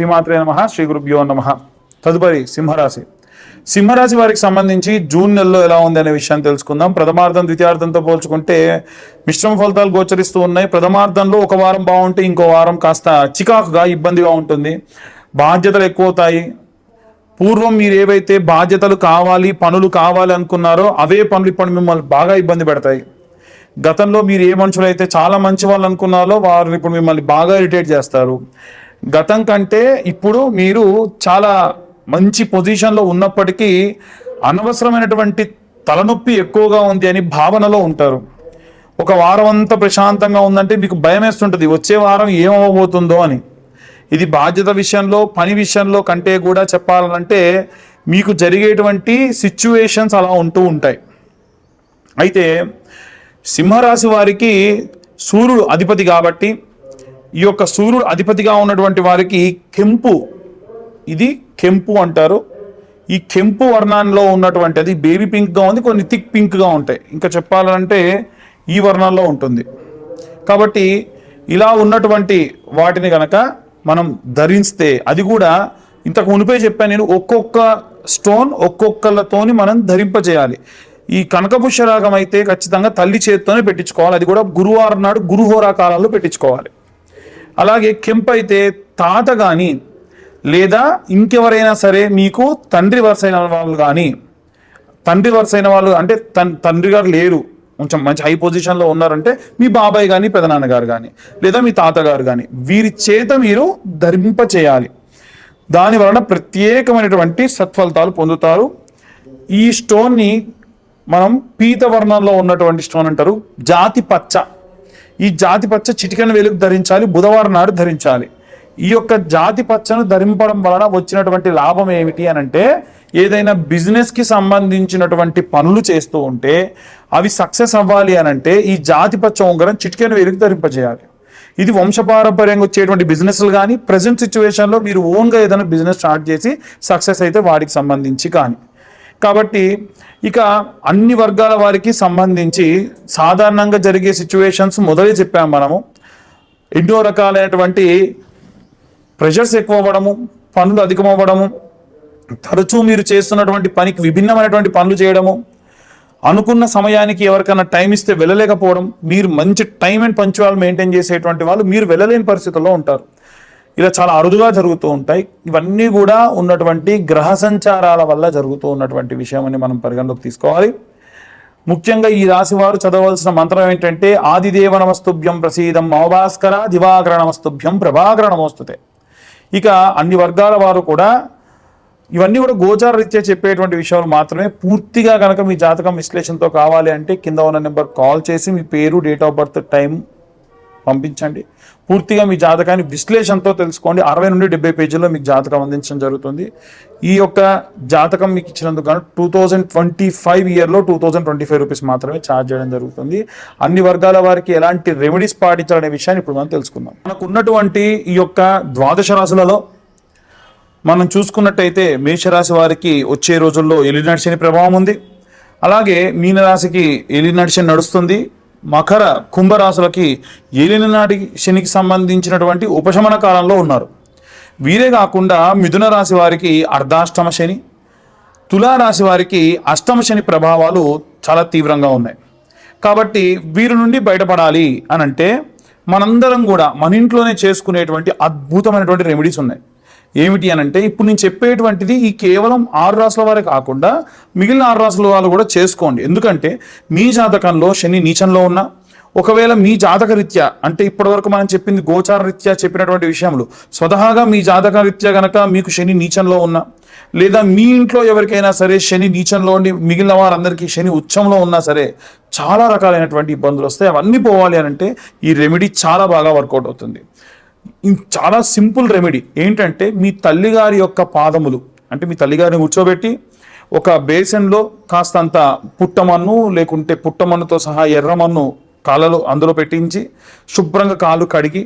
శ్రీమాత్రే నమ శ్రీ గురుభ్యో నమ. తదుపరి సింహరాశి. సింహరాశి వారికి సంబంధించి జూన్ నెలలో ఎలా ఉంది అనే విషయాన్ని తెలుసుకుందాం. ప్రథమార్థం ద్వితీయార్థంతో పోల్చుకుంటే మిశ్రమ ఫలితాలు గోచరిస్తూ ఉన్నాయి. ప్రథమార్థంలో ఒక వారం బాగుంటే ఇంకో వారం కాస్త చికాకుగా ఇబ్బందిగా ఉంటుంది. బాధ్యతలు ఎక్కువ అవుతాయి పూర్వం మీరు ఏవైతే బాధ్యతలు కావాలి పనులు కావాలి అనుకున్నారో అవే పనులు ఇప్పుడు మిమ్మల్ని బాగా ఇబ్బంది పెడతాయి. గతంలో మీరు ఏ మనుషులు అయితే చాలా మంచి వాళ్ళు అనుకున్నారో వారు ఇప్పుడు మిమ్మల్ని బాగా ఇరిటేట్ చేస్తారు. గతం కంటే ఇప్పుడు మీరు చాలా మంచి పొజిషన్లో ఉన్నప్పటికీ అనవసరమైనటువంటి తలనొప్పి ఎక్కువగా ఉంది అని భావనలో ఉంటారు. ఒక వారం అంతా ప్రశాంతంగా ఉందంటే మీకు భయం వేస్తుంటుంది. వచ్చే వారం ఏమవబోతుందో అని. ఇది బాధ్యత విషయంలో పని విషయంలో కంటే కూడా చెప్పాలంటే మీకు జరిగేటువంటి సిచ్యువేషన్స్ అలా ఉంటూ ఉంటాయి. అయితే సింహరాశి వారికి సూర్యుడు అధిపతి కాబట్టి ఈ యొక్క సూర్యుడు అధిపతిగా ఉన్నటువంటి వారికి కెంపు ఇది కెంపు అంటారు. ఈ కెంపు వర్ణంలో ఉన్నటువంటి అది బేబీ పింక్గా ఉంది కొన్ని థిక్ పింక్గా ఉంటాయి. ఇంకా చెప్పాలంటే ఈ వర్ణంలో ఉంటుంది. కాబట్టి ఇలా ఉన్నటువంటి వాటిని గనక మనం ధరిస్తే అది కూడా ఇంతకు మునిపే చెప్పాను నేను ఒక్కొక్క స్టోన్ ఒక్కొక్కలతోని మనం ధరింపజేయాలి. ఈ కనకపుష్యరాగం అయితే ఖచ్చితంగా తల్లి చేతితోనే పెట్టించుకోవాలి. అది కూడా గురువారం నాడు గురుహోరా కాలంలో పెట్టించుకోవాలి. అలాగే కెంపు అయితే తాత కానీ లేదా ఇంకెవరైనా సరే మీకు తండ్రి వరుస అయిన వాళ్ళు కానీ తండ్రి వరుస అయిన వాళ్ళు అంటే తన్ తండ్రి గారు లేరు. కొంచెం మంచి హై పొజిషన్లో ఉన్నారంటే మీ బాబాయ్ కానీ పెదనాన్నగారు కానీ లేదా మీ తాతగారు కానీ వీరి చేత మీరు ధరింప చేయాలి. దాని వలన ప్రత్యేకమైనటువంటి సత్ఫలితాలు పొందుతారు. ఈ స్టోన్ని మనం పీత వర్ణంలో ఉన్నటువంటి స్టోన్ అంటారు జాతి పచ్చ. ఈ జాతి పచ్చ చిటికెన వెలుగు ధరించాలి బుధవారం నాడు ధరించాలి. ఈ యొక్క జాతి పచ్చను ధరింపడం వలన వచ్చినటువంటి లాభం ఏమిటి అని అంటే ఏదైనా బిజినెస్కి సంబంధించినటువంటి పనులు చేస్తూ ఉంటే అవి సక్సెస్ అవ్వాలి అని అంటే ఈ జాతి పచ్చ ఉంగరం చిటికెన వెలుగు ధరింపజేయాలి. ఇది వంశపారంపర్యంగా వచ్చేటువంటి బిజినెస్లు కానీ ప్రజెంట్ సిచ్యువేషన్లో మీరు ఓన్గా ఏదైనా బిజినెస్ స్టార్ట్ చేసి సక్సెస్ అయితే వాటికి సంబంధించి కానీ. కాబట్టి ఇక అన్ని వర్గాల వారికి సంబంధించి సాధారణంగా జరిగే సిచ్యువేషన్స్ మొదలే చెప్పాము మనము. ఎన్నో రకాలైనటువంటి ప్రెషర్స్ ఎక్కువ అవ్వడము పనులు అధికమవ్వడము తరచూ మీరు చేస్తున్నటువంటి పనికి విభిన్నమైనటువంటి పనులు చేయడము అనుకున్న సమయానికి ఎవరికైనా టైం ఇస్తే వెళ్ళలేకపోవడం మీరు మంచి టైం అండ్ పంచువాల్ మెయింటైన్ చేసేటువంటి వాళ్ళు మీరు వెళ్ళలేని పరిస్థితుల్లో ఉంటారు. ఇలా చాలా అరుదుగా జరుగుతూ ఉంటాయి. ఇవన్నీ కూడా ఉన్నటువంటి గ్రహ సంచారాల వల్ల జరుగుతూ ఉన్నటువంటి విషయం అని మనం పరిగణలోకి తీసుకోవాలి. ముఖ్యంగా ఈ రాశి వారు చదవలసిన మంత్రం ఏంటంటే ఆదిదేవ నమస్తుభ్యం ప్రసీదం మౌభాస్కర దివాకర నమస్తుభ్యం ప్రభాకర నమోస్తుతే ఇక అన్ని వర్గాల వారు కూడా ఇవన్నీ కూడా గోచార రీత్యా చెప్పేటువంటి విషయాలు మాత్రమే. పూర్తిగా కనుక మీ జాతకం విశ్లేషణతో కావాలి అంటే కింద ఉన్న నెంబర్ కాల్ చేసి మీ పేరు డేట్ ఆఫ్ బర్త్ టైం పంపించండి. పూర్తిగా మీ జాతకాన్ని విశ్లేషణతో తెలుసుకోండి. అరవై నుండి డెబ్బై పేజీల్లో మీకు జాతకం అందించడం జరుగుతుంది. ఈ యొక్క జాతకం మీకు ఇచ్చినందుకు గాను టూ థౌజండ్ ట్వంటీ ఫైవ్ ఇయర్లో two thousand twenty five rupees మాత్రమే ఛార్జ్ చేయడం జరుగుతుంది. అన్ని వర్గాల వారికి ఎలాంటి రెమెడీస్ పాటించాలనే విషయాన్ని ఇప్పుడు మనం తెలుసుకుందాం. మనకు ఉన్నటువంటి ఈ యొక్క ద్వాదశ రాశులలో మనం చూసుకున్నట్టయితే మేషరాశి వారికి వచ్చే రోజుల్లో ఎలినాటి శని ప్రభావం ఉంది. అలాగే మీనరాశికి ఎలినాటి శని నడుస్తుంది. మకర కుంభరాశులకి ఏలినాటి శనికి సంబంధించినటువంటి ఉపశమన కాలంలో ఉన్నారు. వీరే కాకుండా మిథున రాశి వారికి అర్ధాష్టమ శని తులారాశి వారికి అష్టమ శని ప్రభావాలు చాలా తీవ్రంగా ఉన్నాయి. కాబట్టి వీరి నుండి బయటపడాలి అని అంటే మనందరం కూడా మన ఇంట్లోనే చేసుకునేటువంటి అద్భుతమైనటువంటి రెమెడీస్ ఉన్నాయి. ఏమిటి అని అంటే ఇప్పుడు నేను చెప్పేటువంటిది ఈ కేవలం ఆరు రాసుల వారే కాకుండా మిగిలిన ఆరు రాసుల వాళ్ళు కూడా చేసుకోండి. ఎందుకంటే మీ జాతకంలో శని నీచంలో ఉన్న ఒకవేళ మీ జాతక రీత్యా అంటే ఇప్పటివరకు మనం చెప్పింది గోచార రీత్యా చెప్పినటువంటి విషయములు స్వతహాగా మీ జాతక రీత్యా గనక మీకు శని నీచంలో ఉన్నా లేదా మీ ఇంట్లో ఎవరికైనా సరే శని నీచంలో ఉండి మిగిలిన వారందరికీ శని ఉచ్చంలో ఉన్నా సరే చాలా రకాలైనటువంటి ఇబ్బందులు వస్తాయి. అవన్నీ పోవాలి అని అంటే ఈ రెమెడీ చాలా బాగా వర్కౌట్ అవుతుంది. చాలా సింపుల్ రెమెడీ. ఏంటంటే మీ తల్లిగారి యొక్క పాదములు అంటే మీ తల్లిగారిని కూర్చోబెట్టి ఒక బేసన్లో కాస్తంత పుట్టమన్ను లేకుంటే పుట్టమన్నుతో సహా ఎర్రమన్ను కాళ్ళలో అందులో పెట్టించి శుభ్రంగా కాలు కడిగి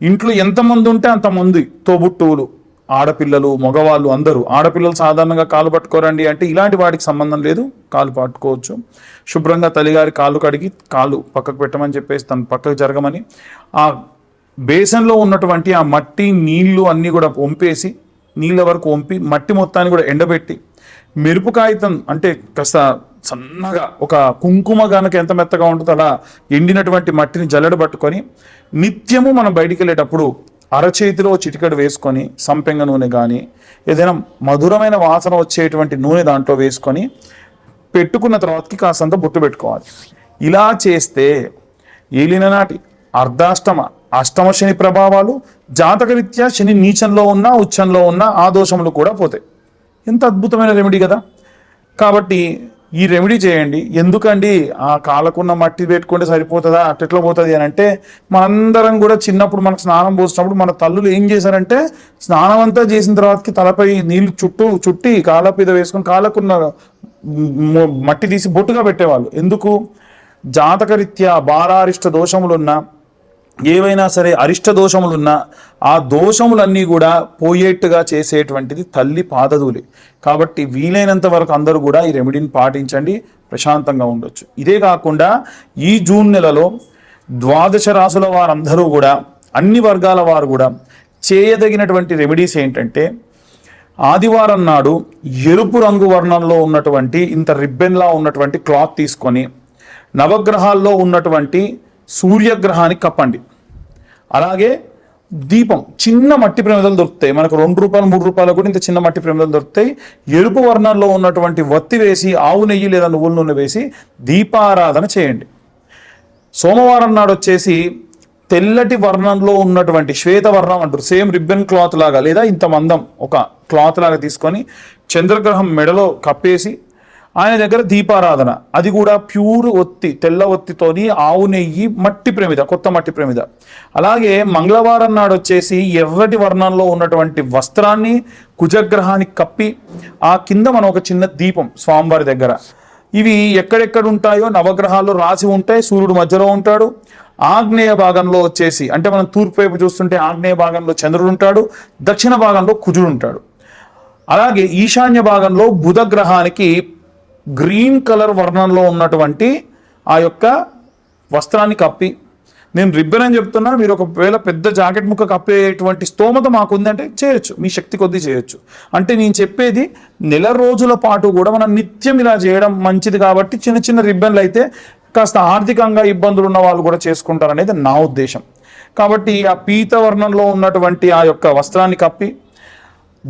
ఇంట్లో ఎంతమంది ఉంటే అంతమంది తోబుట్టువులు ఆడపిల్లలు మగవాళ్ళు అందరూ. ఆడపిల్లలు సాధారణంగా కాలు పట్టుకోరండి అంటే ఇలాంటి వాటికి సంబంధం లేదు కాలు పట్టుకోవచ్చు. శుభ్రంగా తల్లిగారి కాళ్ళు కడిగి కాలు పక్కకు పెట్టమని చెప్పేసి తను పక్కకు జరగమని ఆ బేసన్లో ఉన్నటువంటి ఆ మట్టి నీళ్ళు అన్నీ కూడా వంపేసి నీళ్ళ వరకు వంపి మట్టి మొత్తాన్ని కూడా ఎండబెట్టి మెరుపు కాగితం అంటే కాస్త సన్నగా ఒక కుంకుమ గనక ఎంత మెత్తగా ఉంటుందో అలా ఎండినటువంటి మట్టిని జల్లెడ పట్టుకొని నిత్యము మనం బయటికి వెళ్ళేటప్పుడు అరచేతిలో చిటికెడు వేసుకొని సంపెంగ నూనె కానీ ఏదైనా మధురమైన వాసన వచ్చేటువంటి నూనె దాంట్లో వేసుకొని పెట్టుకున్న తర్వాతకి కాసంత బొట్టు పెట్టుకోవాలి. ఇలా చేస్తే ఏలిన నాటి అర్ధాష్టమ అష్టమ శని ప్రభావాలు జాతకరీత్యా శని నీచంలో ఉన్న ఉచ్చంలో ఉన్న ఆ దోషములు కూడా పోతాయి. ఎంత అద్భుతమైన రెమెడీ కదా. కాబట్టి ఈ రెమెడీ చేయండి. ఎందుకండి? ఆ కాలకున్న మట్టి పెట్టుకుంటే సరిపోతుందా? అట్టెట్లా పోతుంది అని అంటే మనందరం కూడా చిన్నప్పుడు మనకు స్నానం పోసినప్పుడు మన తల్లులు ఏం చేశారంటే స్నానం అంతా చేసిన తర్వాతకి తలపై నీళ్ళు చుట్టూ చుట్టి కాళ్ళ మీద వేసుకొని కాళ్ళకున్న మట్టి తీసి బొట్టుగా పెట్టేవాళ్ళు. ఎందుకు? జాతకరీత్యా బారారిష్ట దోషములున్నా ఏవైనా సరే అరిష్ట దోషములున్నా ఆ దోషములన్నీ కూడా పోయేట్టుగా చేసేటువంటిది తల్లి పాదధూలి కాబట్టి వీలైనంత వరకు అందరూ కూడా ఈ రెమెడీని పాటించండి ప్రశాంతంగా ఉండొచ్చు. ఇదే కాకుండా ఈ జూన్ నెలలో ద్వాదశ రాసుల వారందరూ కూడా అన్ని వర్గాల వారు కూడా చేయదగినటువంటి రెమెడీస్ ఏంటంటే ఆదివారం నాడు ఎరుపు రంగు వర్ణంలో ఉన్నటువంటి ఇంత రిబ్బెన్లా ఉన్నటువంటి క్లాత్ తీసుకొని నవగ్రహాల్లో ఉన్నటువంటి సూర్యగ్రహానికి కప్పండి. అలాగే దీపం చిన్న మట్టి ప్రమిదలు దొరుకుతాయి. మనకు రెండు రూపాయలు మూడు రూపాయలు కూడా ఇంత చిన్న మట్టి ప్రమిదలు దొరుకుతాయి. ఎరుపు వర్ణంలో ఉన్నటువంటి వత్తి వేసి ఆవు నెయ్యి లేదా నువ్వుల నూనె వేసి దీపారాధన చేయండి. సోమవారం నాడు వచ్చేసి తెల్లటి వర్ణంలో ఉన్నటువంటి శ్వేత వర్ణం అంటారు. సేమ్ రిబ్బన్ క్లాత్ లాగా లేదా ఇంత మందం ఒక క్లాత్ లాగా తీసుకొని చంద్రగ్రహం మెడలో కప్పేసి ఆయన దగ్గర దీపారాధన. అది కూడా ప్యూర్ ఒత్తి తెల్ల ఒత్తితోని ఆవు నెయ్యి మట్టి ప్రమిద కొత్త మట్టి ప్రమిద. అలాగే మంగళవారం నాడు వచ్చేసి ఎర్రటి వర్ణంలో ఉన్నటువంటి వస్త్రాన్ని కుజగ్రహానికి కప్పి ఆ కింద మనం ఒక చిన్న దీపం స్వామివారి దగ్గర. ఇవి ఎక్కడెక్కడ ఉంటాయో నవగ్రహాల్లో రాసి ఉంటాయి సూర్యుడు మధ్యలో ఉంటాడు. ఆగ్నేయ భాగంలో వచ్చేసి అంటే మనం తూర్పు వైపు చూస్తుంటే ఆగ్నేయ భాగంలో చంద్రుడు ఉంటాడు దక్షిణ భాగంలో కుజుడు ఉంటాడు. అలాగే ఈశాన్య భాగంలో బుధ గ్రహానికి గ్రీన్ కలర్ వర్ణంలో ఉన్నటువంటి ఆ యొక్క వస్త్రాన్ని కప్పి. నేను రిబ్బన్ అని చెప్తున్నా మీరు ఒకవేళ పెద్ద జాకెట్ ముక్క కప్పేటువంటి స్తోమత మాకుందంటే చేయొచ్చు మీ శక్తి కొద్దీ చేయొచ్చు. అంటే నేను చెప్పేది నెల రోజుల పాటు కూడా మనం నిత్యం ఇలా చేయడం మంచిది కాబట్టి చిన్న చిన్న రిబ్బన్లు అయితే కాస్త ఆర్థికంగా ఇబ్బందులు ఉన్న వాళ్ళు కూడా చేసుకుంటారు అనేది నా ఉద్దేశం. కాబట్టి ఆ పీత వర్ణంలో ఉన్నటువంటి ఆ యొక్క వస్త్రాన్ని కప్పి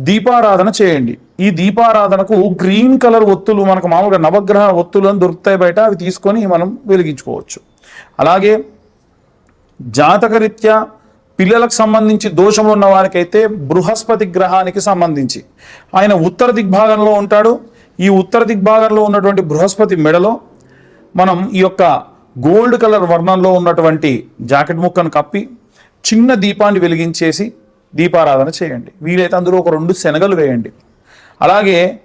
దీపారాధన చేయండి. ఈ దీపారాధనకు గ్రీన్ కలర్ ఒత్తులు మనకు మామూలుగా నవగ్రహ ఒత్తులు అని దొరుకుతాయి బయట అవి తీసుకొని మనం వెలిగించుకోవచ్చు. అలాగే జాతకరీత్యా పిల్లలకు సంబంధించి దోషం ఉన్న వారికైతే బృహస్పతి గ్రహానికి సంబంధించి. ఆయన ఉత్తర దిగ్భాగంలో ఉంటాడు. ఈ ఉత్తర దిగ్భాగంలో ఉన్నటువంటి బృహస్పతి మెడలో మనం ఈ యొక్క గోల్డ్ కలర్ వర్ణంలో ఉన్నటువంటి జాకెట్ ముక్కను కప్పి చిన్న దీపాన్ని వెలిగించేసి దీపారాధన చేయండి. వీలైతే అందులో ఒక రెండు శనగలు వేయండి. అలాగే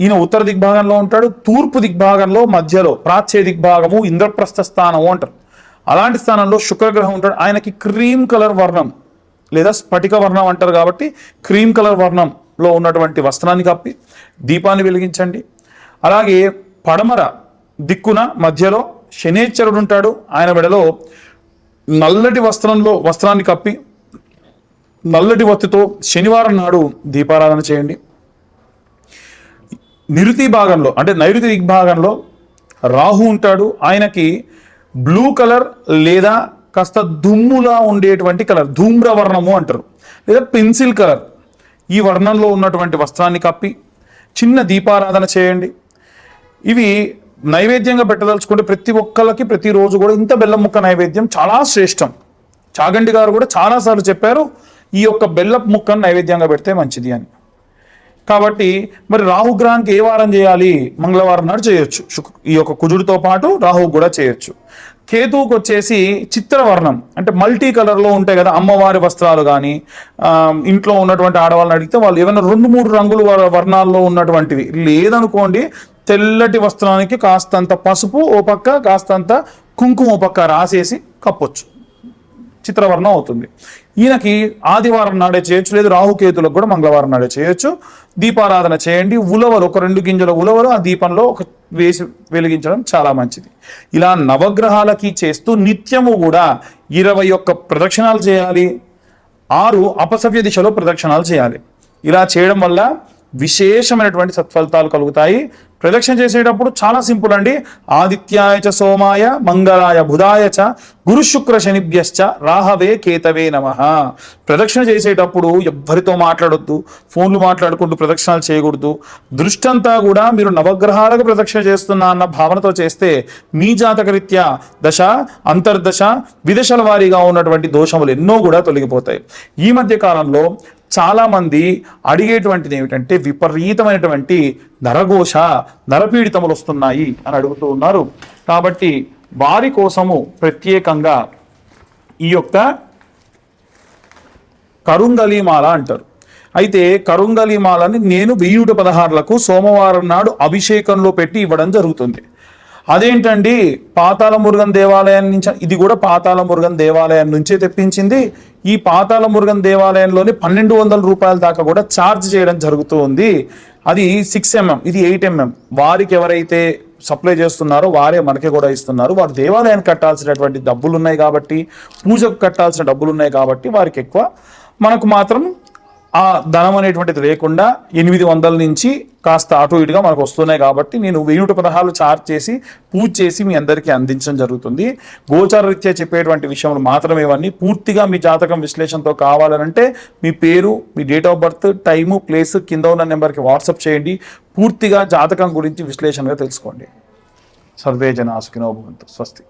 ఈయన ఉత్తర దిగ్భాగంలో ఉంటాడు తూర్పు దిగ్భాగంలో మధ్యలో ప్రాచ్య దిగ్భాగము ఇంద్రప్రస్థ స్థానము అంటారు. అలాంటి స్థానంలో శుక్రగ్రహం ఉంటాడు. ఆయనకి క్రీమ్ కలర్ వర్ణం లేదా స్ఫటిక వర్ణం అంటారు కాబట్టి క్రీమ్ కలర్ వర్ణంలో ఉన్నటువంటి వస్త్రాన్ని కప్పి దీపాన్ని వెలిగించండి. అలాగే పడమర దిక్కున మధ్యలో శనేశ్వరుడు ఉంటాడు. ఆయన మెడలో నల్లటి వస్త్రంలో వస్త్రాన్ని కప్పి నల్లటి వత్తితో శనివారం నాడు దీపారాధన చేయండి. నిరుతి భాగంలో అంటే నైరుతి దిగ్భాగంలో రాహు ఉంటాడు. ఆయనకి బ్లూ కలర్ లేదా కాస్త దుమ్ములా ఉండేటువంటి కలర్ ధూమ్ర వర్ణము అంటారు. లేదా పెన్సిల్ కలర్. ఈ వర్ణంలో ఉన్నటువంటి వస్త్రాన్ని కప్పి చిన్న దీపారాధన చేయండి. ఇవి నైవేద్యంగా పెట్టదలుచుకుంటే ప్రతి ఒక్కళ్ళకి ప్రతిరోజు కూడా ఇంత బెల్లం ముక్క నైవేద్యం చాలా శ్రేష్టం. చాగంటి గారు కూడా చాలాసార్లు చెప్పారు. ఈ యొక్క బెల్లపు ముక్కను నైవేద్యంగా పెడితే మంచిది అని. కాబట్టి మరి రాహుగ్రహానికి ఏ వారం చేయాలి? మంగళవారం నాడు చేయొచ్చు. ఈ యొక్క కుజుడితో పాటు రాహు కూడా చేయొచ్చు. కేతువుకి వచ్చేసి చిత్రవర్ణం అంటే మల్టీ కలర్లో ఉంటాయి కదా అమ్మవారి వస్త్రాలు కానీ ఇంట్లో ఉన్నటువంటి ఆడవాళ్ళని అడిగితే వాళ్ళు ఏమైనా రెండు మూడు రంగులు వర్ణాల్లో ఉన్నటువంటివి. లేదనుకోండి తెల్లటి వస్త్రానికి కాస్తంత పసుపు ఓ పక్క కాస్తంత కుంకుమ ఓ పక్క రాసేసి కప్పొచ్చు. చిత్రవర్ణం అవుతుంది. ఈయనకి ఆదివారం నాడే చేయొచ్చు లేదు రాహుకేతులకు కూడా మంగళవారం నాడే చేయొచ్చు. దీపారాధన చేయండి. ఉలవలు ఒక రెండు గింజల ఉలవలు ఆ దీపంలో ఒక వేసి వెలిగించడం చాలా మంచిది. ఇలా నవగ్రహాలకి చేస్తూ నిత్యము కూడా ఇరవై ఒక్క ప్రదక్షిణాలు చేయాలి. ఆరు అపసవ్య దిశలో ప్రదక్షిణాలు చేయాలి. ఇలా చేయడం వల్ల విశేషమైనటువంటి సత్ఫలితాలు కలుగుతాయి. ప్రదక్షిణ చేసేటప్పుడు చాలా సింపుల్ అండి. ఆదిత్యాయ చ సోమాయ మంగళాయ బుధాయ చ గురు శుక్ర శనిభ్యశ్చ రాహవే కేతవే నమ. ప్రదక్షిణ చేసేటప్పుడు ఎవ్వరితో మాట్లాడొద్దు. ఫోన్లు మాట్లాడుకుంటూ ప్రదక్షిణాలు చేయకూడదు. దృష్టంతా కూడా మీరు నవగ్రహాలకు ప్రదక్షిణ చేస్తున్నా అన్న భావనతో చేస్తే మీ జాతకరీత్యా దశ అంతర్దశ విదశల వారీగా ఉన్నటువంటి దోషములు ఎన్నో కూడా తొలగిపోతాయి. ఈ మధ్య కాలంలో చాలామంది అడిగేటువంటిది ఏమిటంటే విపరీతమైనటువంటి నరఘోష నరపీడితములు వస్తున్నాయి అని అడుగుతూ ఉన్నారు. కాబట్టి వారి కోసము ప్రత్యేకంగా ఈ యొక్క కరుంగలీమాల అంటారు. అయితే కరుంగలీమాలని నేను వెయ్యిట పదహారులకు సోమవారం నాడు అభిషేకంలో పెట్టి ఇవ్వడం జరుగుతుంది. అదేంటండి? పాతాళ మురుగన్ దేవాలయం నుంచి ఇది కూడా పాతాళ మురుగన్ దేవాలయం నుంచే తెప్పించింది. ఈ పాతాళ మురుగన్ దేవాలయంలోని పన్నెండు వందల రూపాయల దాకా కూడా ఛార్జ్ చేయడం జరుగుతూ ఉంది. అది సిక్స్ ఎంఎం ఇది ఎయిట్ ఎంఎం వారికి ఎవరైతే సప్లై చేస్తున్నారో వారే మనకి కూడా ఇస్తున్నారు. వారు దేవాలయానికి కట్టాల్సినటువంటి డబ్బులు ఉన్నాయి కాబట్టి పూజకు కట్టాల్సిన డబ్బులు ఉన్నాయి కాబట్టి వారికి ఎక్కువ. మనకు మాత్రం ఆ ధనం అనేటువంటిది లేకుండా ఎనిమిది వందల నుంచి కాస్త అటు ఇటుగా మనకు వస్తున్నాయి కాబట్టి నేను వెయ్యి నూట పదహారులు చార్జ్ చేసి పూజ చేసి మీ అందరికీ అందించడం జరుగుతుంది. గోచార రీత్యా చెప్పేటువంటి విషయంలో మాత్రమే ఇవన్నీ పూర్తిగా మీ జాతకం విశ్లేషణతో కావాలనంటే మీ పేరు మీ date of birth time place కింద ఉన్న నెంబర్కి వాట్సాప్ చేయండి. పూర్తిగా జాతకం గురించి విశ్లేషణగా తెలుసుకోండి. సర్వే జన సుఖినో భవంతు. స్వస్తి.